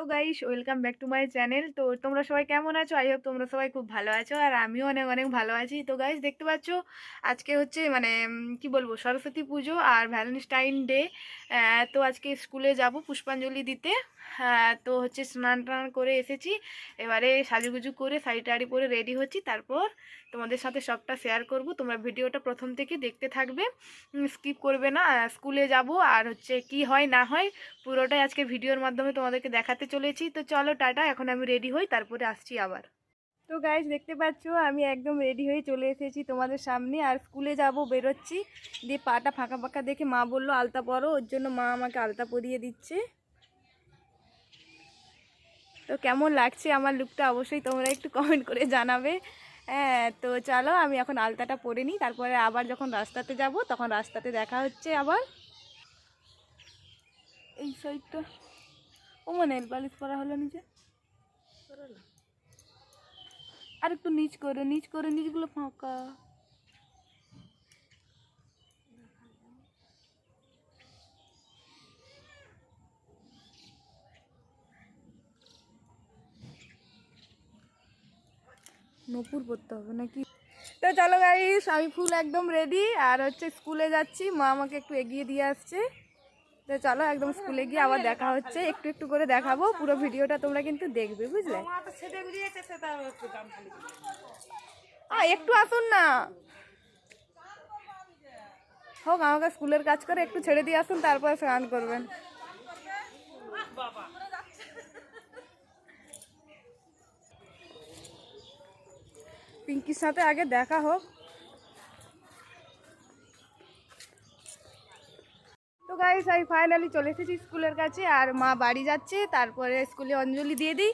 Hello guys, welcome back to my channel. তো তোমরা সবাই কেমন আছো? আই হোপ তোমরা সবাই খুব ভালো আছো, আর আমিও অনেক অনেক ভালো আছি। তো গাইস, দেখতে পাচ্ছ, আজকে হচ্ছে মানে কি বলব, সরস্বতী পুজো আর ভ্যালেন্টাইন ডে তো আজকে স্কুলে যাব পুষ্পাঞ্জলি দিতে। তো হচ্ছে স্নান টান করে এসেছি। এবারে সাজুগুজু করে, শাড়ি টাড়ি পরে রেডি হচ্ছি। তারপর তোমাদের সাথে সবটা শেয়ার করব। তোমরা ভিডিওটা প্রথম থেকে দেখতে থাকবে। স্কিপ করবে না। স্কুলে যাব আর হচ্ছে কি হয় না হয় পুরোটাই আজকে ভিডিওর মাধ্যমে তোমাদেরকে দেখাতে চলেছি। তো চলো, টাটা, এখন আমি রেডি হই, তারপরে আসছি আবার। তো গাইজ দেখতে পাচ্ছ, আমি একদম রেডি হয়ে চলে এসেছি তোমাদের সামনে। আর স্কুলে যাব, বেরোচ্ছি। দিয়ে পাটা ফাঁকা ফাঁকা দেখে মা বলল, আলতা পরো। ওর জন্য মা আমাকে আলতা পরিয়ে দিচ্ছে। তো কেমন লাগছে আমার লুকটা অবশ্যই তোমরা একটু কমেন্ট করে জানাবে। হ্যাঁ তো চলো, আমি এখন আলতাটা পরে নিই। তারপরে আবার যখন রাস্তাতে যাব, তখন রাস্তাতে দেখা হচ্ছে আবার। এই সাইডটা ও মানে বালিশ পরা হলো নিচে আর একটু নিচ করে নিচ করে, নিচগুলো ফাঁকা। নপুর পরতে হবে নাকি? তো চলো গাইস আমি ফুল একদম রেডি আর হচ্ছে স্কুলে যাচ্ছি। মা আমাকে একটু এগিয়ে দিয়ে আসছে। তো চলো একদম স্কুলে গিয়ে আবার দেখা হচ্ছে। একটু একটু করে দেখাবো পুরো ভিডিওটা তোমরা কিন্তু দেখবে বুঝলে? একটু আসুন না। হোক আমাকে স্কুলের কাজ করে একটু ছেড়ে দিয়ে আসুন তারপরে স্নান করবেন। পিঙ্কির সাথে আগে দেখা হোক। তো গাইস আমি ফাইনালি চলে এসেছি স্কুলের কাছে আর মা বাড়ি যাচ্ছে, তারপরে স্কুলে অঞ্জলি দিয়ে দিই,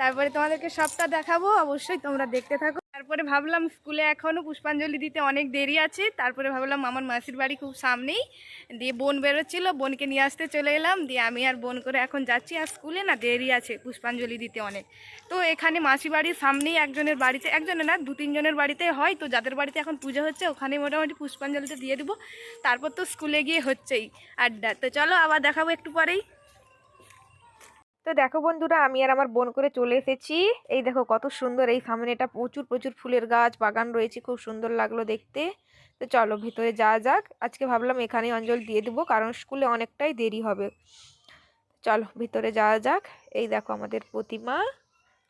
তারপরে তোমাদেরকে সবটা দেখাবো, অবশ্যই তোমরা দেখতে থাকো। তারপরে ভাবলাম স্কুলে এখনও পুষ্পাঞ্জলি দিতে অনেক দেরি আছে। তারপরে ভাবলাম আমার মাসির বাড়ি খুব সামনেই। দিয়ে বোন বেরোচ্ছিল, বোনকে নিয়ে আসতে চলে এলাম। দিয়ে আমি আর বোন করে এখন যাচ্ছি। আর স্কুলে না দেরি আছে পুষ্পাঞ্জলি দিতে অনেক। তো এখানে মাসি বাড়ির সামনেই একজনের বাড়িতে একজনের না, দু তিনজনের বাড়িতে হয়। তো যাদের বাড়িতে এখন পুজো হচ্ছে, ওখানে মোটামুটি পুষ্পাঞ্জলিতে দিয়ে দেবো। তারপর তো স্কুলে গিয়ে হচ্ছেই আড্ডা। তো চলো আবার দেখাবো একটু পরেই। তো দেখো বন্ধুরা, আমি আর আমার বোন করে চলে এসেছি। এই দেখো কত সুন্দর, এই সামনে এটা প্রচুর প্রচুর ফুলের গাছ, বাগান রয়েছে, খুব সুন্দর লাগল দেখতে। তো চলো ভিতরে যাওয়া যাক। আজকে ভাবলাম এখানেই অঞ্জল দিয়ে দেবো, কারণ স্কুলে অনেকটাই দেরি হবে। চলো ভিতরে যাওয়া যাক। এই দেখো আমাদের প্রতিমা,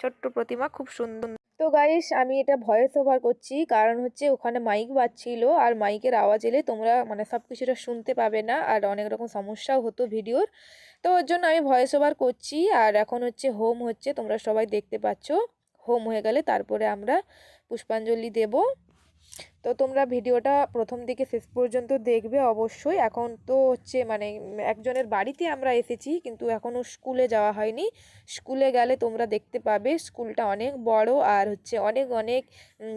ছোট্ট প্রতিমা, খুব সুন্দর তো গাইস আমি এটা ভয়েস ওভার করছি। কারণ হচ্ছে ওখানে মাইক বাজছিল আর মাইকের আওয়াজ এলে তোমরা মানে সব কিছুটা শুনতে পাবে না আর অনেক রকম সমস্যাও হতো ভিডিওর। তো ওর জন্য আমি ভয়েস ওভার করছি আর এখন হচ্ছে হোম হচ্ছে, তোমরা সবাই দেখতে পাচ্ছ। হোম হয়ে গেলে তারপরে আমরা পুষ্পাঞ্জলি দেব। তো তোমরা ভিডিওটা প্রথম দিকে শেষ পর্যন্ত দেখবে অবশ্যই। এখন তো হচ্ছে মানে একজনের বাড়িতে আমরা এসেছি কিন্তু এখনও স্কুলে যাওয়া হয়নি। স্কুলে গেলে তোমরা দেখতে পাবে স্কুলটা অনেক বড় আর হচ্ছে অনেক অনেক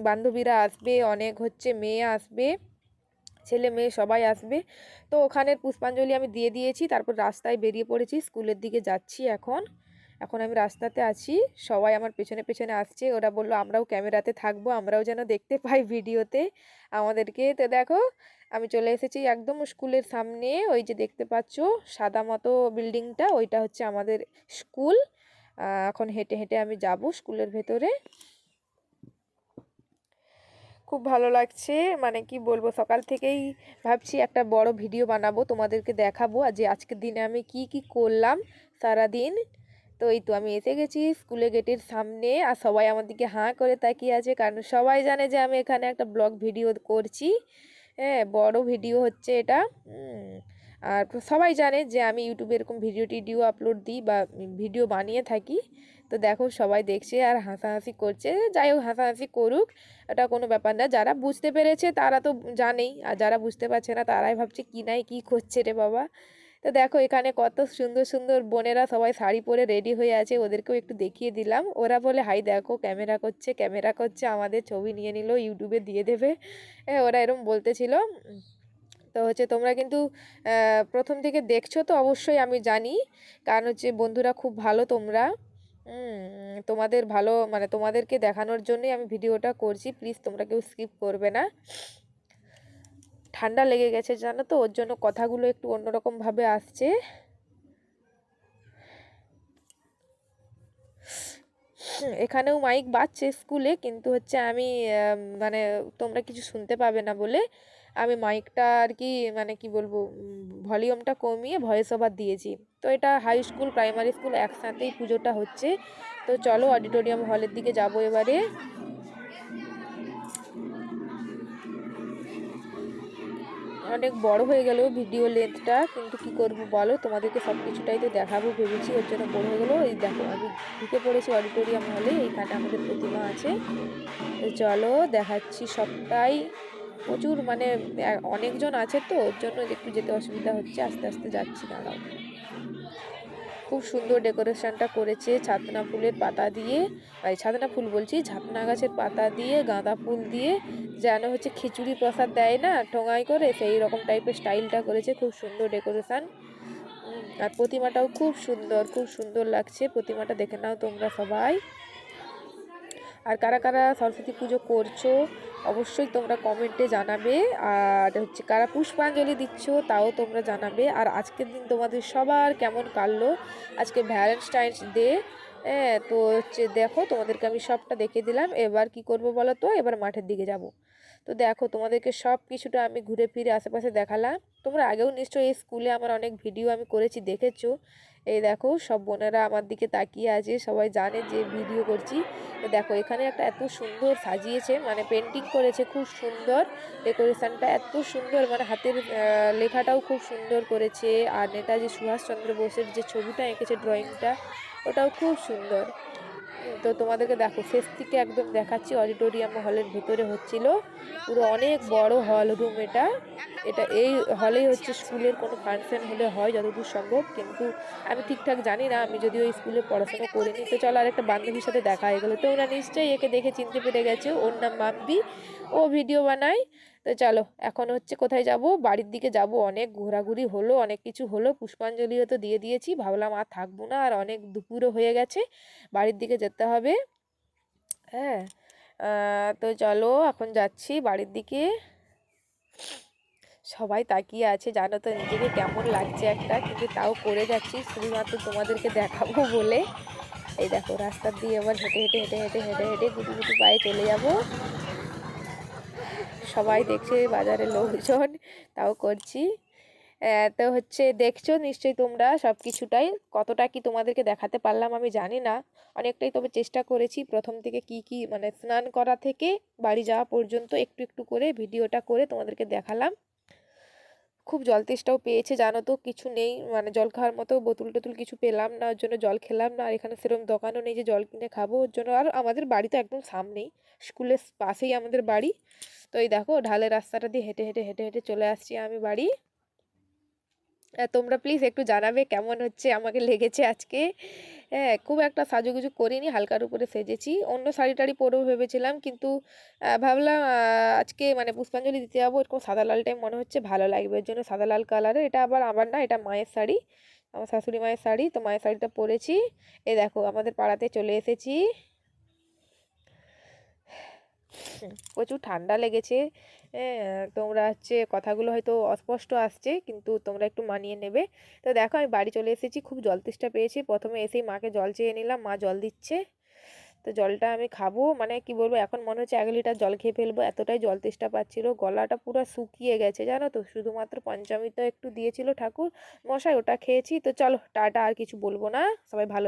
বান্ধবীরা আসবে, অনেক হচ্ছে মেয়ে আসবে, ছেলে মেয়ে সবাই আসবে। তো ওখানের পুষ্পাঞ্জলি আমি দিয়ে দিয়েছি, তারপর রাস্তায় বেরিয়ে পড়েছি, স্কুলের দিকে যাচ্ছি এখন। এখন আমি রাস্তাতে আছি, সবাই আমার পেছনে পেছনে আসছে, ওরা বলল, আমরাও ক্যামেরাতে থাকব, আমরাও যেন দেখতে পাই ভিডিওতে আমাদেরকে। তো দেখো, আমি চলে এসেছি একদম স্কুলের সামনে, ওই যে দেখতে পাচ্ছ, সাদা মতো বিল্ডিংটা, ওইটা হচ্ছে আমাদের স্কুল। এখন হেঁটে হেঁটে আমি যাব স্কুলের ভেতরে। খুব ভালো লাগছে মানে কি বলব, সকাল থেকেই ভাবছি একটা বড় ভিডিও বানাবো, তোমাদেরকে দেখাবো যে আজকের দিনে আমি কি কি করলাম সারা দিন তো এই তো আমি এসে গেছি স্কুলে গেটের সামনে আর সবাই আমার দিকে হাঁ করে তাকিয়ে আছে, কারণ সবাই জানে যে আমি এখানে একটা ব্লগ ভিডিও করছি। হ্যাঁ বড় ভিডিও হচ্ছে এটা। আর সবাই জানে যে আমি ইউটিউবে এরকম ভিডিও টিডিও আপলোড দিই বা ভিডিও বানিয়ে থাকি। তো দেখো সবাই দেখছে আর হাসাহাসি করছে। যাই হোক, হাসাহাসি করুক, এটা কোনো ব্যাপার না। যারা বুঝতে পেরেছে তারা তো জানেই, আর যারা বুঝতে পারছে না তারাই ভাবছে কি নাই, কী করছে রে বাবা। তো দেখো এখানে কত সুন্দর সুন্দর বোনেরা সবাই শাড়ি পরে রেডি হয়ে আছে, ওদেরকেও একটু দেখিয়ে দিলাম। ওরা বলে, হাই দেখো ক্যামেরা করছে ক্যামেরা করছে, আমাদের ছবি নিয়ে নিল ইউটিউবে দিয়ে দেবে। ওরা এরম বলতেছিল। তো হচ্ছে তোমরা কিন্তু প্রথম থেকে দেখছ তো অবশ্যই আমি জানি, কারণ হচ্ছে বন্ধুরা খুব ভালো তোমরা। তোমাদের ভালো মানে তোমাদেরকে দেখানোর জন্যই আমি ভিডিওটা করছি প্লিজ তোমরা কেউ স্কিপ করবে না। ঠান্ডা লেগে গেছে, জানো তো? ওর জন্য কথাগুলো একটু অন্যরকম ভাবে আসছে। এখানেও মাইক বাজছে স্কুলে, কিন্তু হচ্ছে আমি মানে তোমরা কিছু শুনতে পাবে না বলে আমি মাইকটা আর কি মানে কি বলব ভলিউমটা কমিয়ে ভয়েস ওভার দিয়েছি। তো এটা হাই স্কুল, প্রাইমারি স্কুল, একসাথেই পুজোটা হচ্ছে। তো চলো অডিটোরিয়াম হলের দিকে যাব এবারে। অনেক বড় হয়ে গেল ভিডিও লেন্থটা কিন্তু কি করব বলো? তোমাদেরকে সব কিছুটাই তো দেখাবো, ভেবেছি ওর জন্য বড় হয়ে গেলো। এই দেখো, আমি ঢুকে পড়েছি অডিটোরিয়াম হলে এইখানে আমাদের প্রতিমা আছে। চলো, দেখাচ্ছি সবটাই। প্রচুর মানে অনেকজন আছে তো, ওর জন্য একটু যেতে অসুবিধা হচ্ছে, আস্তে আস্তে যাচ্ছি, দাঁড়াও। খুব সুন্দর ডেকোরেশনটা করেছে। ছাতনা ফুলের পাতা দিয়ে মানে ছাতনা ফুল বলছি ছাতনা গাছের পাতা দিয়ে, গাঁদা ফুল দিয়ে যেন হচ্ছে খিচুড়ি প্রসাদ দেয় না ঠোঙাই করে, সেই রকম টাইপের স্টাইলটা করেছে। খুব সুন্দর ডেকোরেশান। আর প্রতিমাটাও খুব সুন্দর খুব সুন্দর লাগছে। প্রতিমাটা দেখে নাও তোমরা সবাই। আর কারা কারা সরস্বতী পুজো করছ, অবশ্যই তোমরা কমেন্টে জানাবে। আর হচ্ছে কারা পুষ্পাঞ্জলি দিচ্ছ, তাও তোমরা জানাবে। আর আজকের দিন তোমাদের সবার কেমন কাটলো? আজকে ভ্যালেন্টাইন্স ডে। হ্যাঁ তো হচ্ছে দেখো, তোমাদেরকে আমি সবটা দেখে দিলাম। এবার কি করব বলো তো? এবার মাঠের দিকে যাব। তো দেখো তোমাদেরকে সব কিছুটা আমি ঘুরে ফিরে আশেপাশে দেখালাম। তোমরা আগেও নিশ্চয়ই এই স্কুলে আমার অনেক ভিডিও আমি করেছি, দেখেছ? এই দেখো সব বোনেরা আমার দিকে তাকিয়ে আছে, সবাই জানে যে ভিডিও করছি। তো দেখো এখানে একটা এত সুন্দর সাজিয়েছে মানে পেন্টিং করেছে, খুব সুন্দর ডেকোরেশনটা এত সুন্দর মানে হাতের লেখাটাও খুব সুন্দর করেছে। আর নেতাজি সুভাষচন্দ্র বোসের যে ছবিটা এঁকেছে ড্রয়িংটা ওটাও খুব সুন্দর। তো তোমাদেরকে দেখো, শেষ থেকে একদম দেখাচ্ছি অডিটোরিয়াম হলের ভিতরে হচ্ছিল। পুরো অনেক বড় হল রুম এটা। এটা এই হলেই হচ্ছে স্কুলের কোনো ফাংশন হলে হয় যতদূর সম্ভব, কিন্তু আমি ঠিকঠাক জানি না, আমি যদি ওই স্কুলে পড়াশোনা করিনি। তো চলো আর একটা বান্ধবীর সাথে দেখা হয়ে গেলো। তো ওরা নিশ্চয়ই একে দেখে চিনতে পেরে গেছে। ওর নাম মাম্বি। ও ভিডিও বানায়। তো চলো, এখন হচ্ছে কোথায় যাব? বাড়ির দিকে যাব। অনেক ঘোরাঘুরি হলো, অনেক কিছু হলো। পুষ্পাঞ্জলিও তো দিয়ে দিয়েছি। ভাবলাম আর থাকব না, আর অনেক দুপুরও হয়ে গেছে। বাড়ির দিকে যেতে হবে। হ্যাঁ তো চলো, এখন যাচ্ছি বাড়ির দিকে। সবাই তাকিয়ে আছে, জানো তো নিজেকে কেমন লাগছে একটা, কিন্তু তাও করে যাচ্ছি। শুধুমাত্র তোমাদেরকে দেখাবো বলে। এই দেখো, রাস্তা দিয়ে আবার হেঁটে হেঁটে হেঁটে হেঁটে হেঁটে হেঁটে, গুটি গুটি পায়ে চলে যাব। সবাই দেখছে বাজারে লোকজন, তাও করছি। তো হচ্ছে দেখছ নিশ্চয়ই তোমরা সব কিছুটাই কতটা কি তোমাদেরকে দেখাতে পারলাম আমি জানি না। অনেকটাই তবে চেষ্টা করেছি প্রথম থেকে কি কি মানে স্নান করা থেকে বাড়ি যাওয়া পর্যন্ত একটু একটু করে ভিডিওটা করে তোমাদেরকে দেখালাম। খুব জল তেষ্টাও পেয়েছে, জানো তো, কিছু নেই মানে জল খাওয়ার মতো বোতল টোতুল কিছু পেলাম না, ওর জন্য জল খেলাম না, আর এখানে সেরকম দোকানও নেই যে জল কিনে খাব ওর জন্য, আর আমাদের বাড়ি তো একদম সামনেই, স্কুলের পাশেই আমাদের বাড়ি, তো এই দেখো, ঢালের রাস্তাটা দিয়ে হেঁটে হেঁটে হেঁটে হেঁটে চলে আসছি আমি বাড়ি। তোমরা প্লিজ একটু জানাবে কেমন হচ্ছে, আমাকে লেগেছে আজকে। হ্যাঁ খুব একটা সাজুগুজু করিনি, হালকার উপরে সেজেছি। অন্য শাড়ি টাড়ি পরেও ভেবেছিলাম, কিন্তু ভাবলাম আজকে মানে পুষ্পাঞ্জলি দিতে যাব, এরকম সাদা লালটাই মনে হচ্ছে ভালো লাগবে। এর জন্য সাদা লাল কালারের এটা আবার আমার না, এটা মায়ের শাড়ি। আমার শাশুড়ি মায়ের শাড়ি, তো মায়ের শাড়িটা পরেছি। এ দেখো, আমাদের পাড়াতে চলে এসেছি। প্রচুর ঠান্ডা লেগেছে। তোমরা হচ্ছে কথাগুলো হয়তো অস্পষ্ট আসছে, কিন্তু তোমরা একটু মানিয়ে নেবে। তো দেখো, আমি বাড়ি চলে এসেছি, খুব জল তেষ্টা পেয়েছি। প্রথমে এসেই মাকে জল চেয়ে নিলাম, মা জল দিচ্ছে। তো জলটা আমি খাব মানে কি বলব, এখন মনে হচ্ছে এক লিটার জল খেয়ে ফেলব, এতটাই জল তেষ্টা পাচ্ছিল। গলাটা পুরো শুকিয়ে গেছে, জানো তো? শুধুমাত্র পঞ্চামৃত একটু দিয়েছিল ঠাকুর মশাই, ওটা খেয়েছি। তো চলো, টাটা, আর কিছু বলব না। সবাই ভালো।